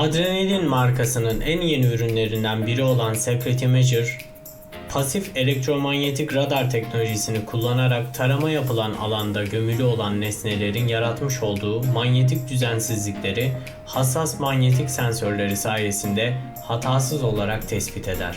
Adrenalin markasının en yeni ürünlerinden biri olan Secret Imager, pasif elektromanyetik radar teknolojisini kullanarak tarama yapılan alanda gömülü olan nesnelerin yaratmış olduğu manyetik düzensizlikleri hassas manyetik sensörleri sayesinde hatasız olarak tespit eder.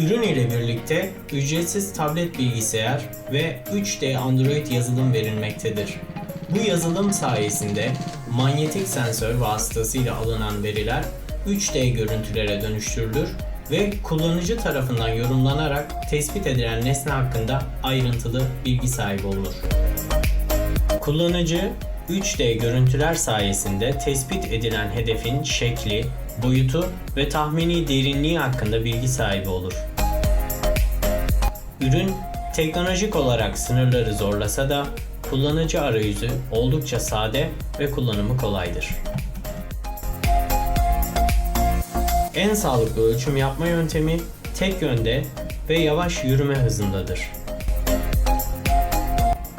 Ürün ile birlikte ücretsiz tablet bilgisayar ve 3D Android yazılım verilmektedir. Bu yazılım sayesinde manyetik sensör vasıtasıyla alınan veriler 3D görüntülere dönüştürülür ve kullanıcı tarafından yorumlanarak tespit edilen nesne hakkında ayrıntılı bilgi sahibi olunur. Kullanıcı 3D görüntüler sayesinde tespit edilen hedefin şekli, boyutu ve tahmini derinliği hakkında bilgi sahibi olur. Ürün teknolojik olarak sınırları zorlasa da kullanıcı arayüzü oldukça sade ve kullanımı kolaydır. En sağlıklı ölçüm yapma yöntemi tek yönde ve yavaş yürüme hızındadır.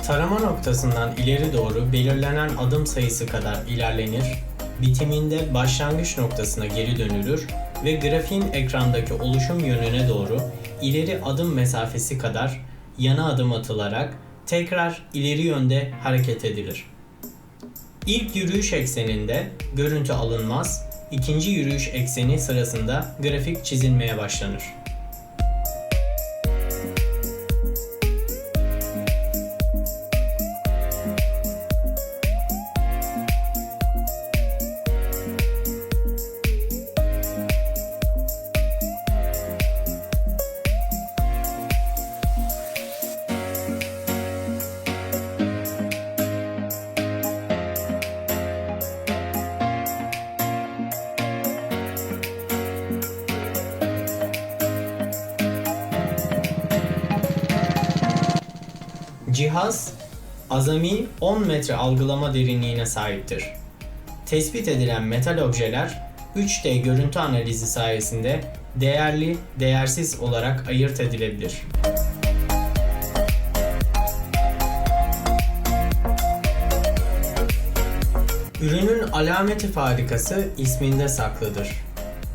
Tarama noktasından ileri doğru belirlenen adım sayısı kadar ilerlenir, bitiminde başlangıç noktasına geri dönülür ve grafiğin ekrandaki oluşum yönüne doğru ileri adım mesafesi kadar yana adım atılarak tekrar ileri yönde hareket edilir. İlk yürüyüş ekseninde görüntü alınmaz, ikinci yürüyüş ekseni sırasında grafik çizilmeye başlanır. Cihaz azami 10 metre algılama derinliğine sahiptir. Tespit edilen metal objeler 3D görüntü analizi sayesinde değerli, değersiz olarak ayırt edilebilir. Ürünün alameti farikası isminde saklıdır.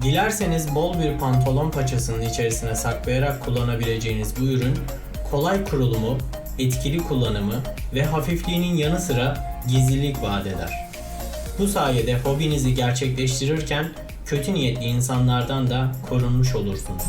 Dilerseniz bol bir pantolon paçasının içerisine saklayarak kullanabileceğiniz bu ürün kolay kurulumu, etkili kullanımı ve hafifliğinin yanı sıra gizlilik vaat eder. Bu sayede hobinizi gerçekleştirirken kötü niyetli insanlardan da korunmuş olursunuz.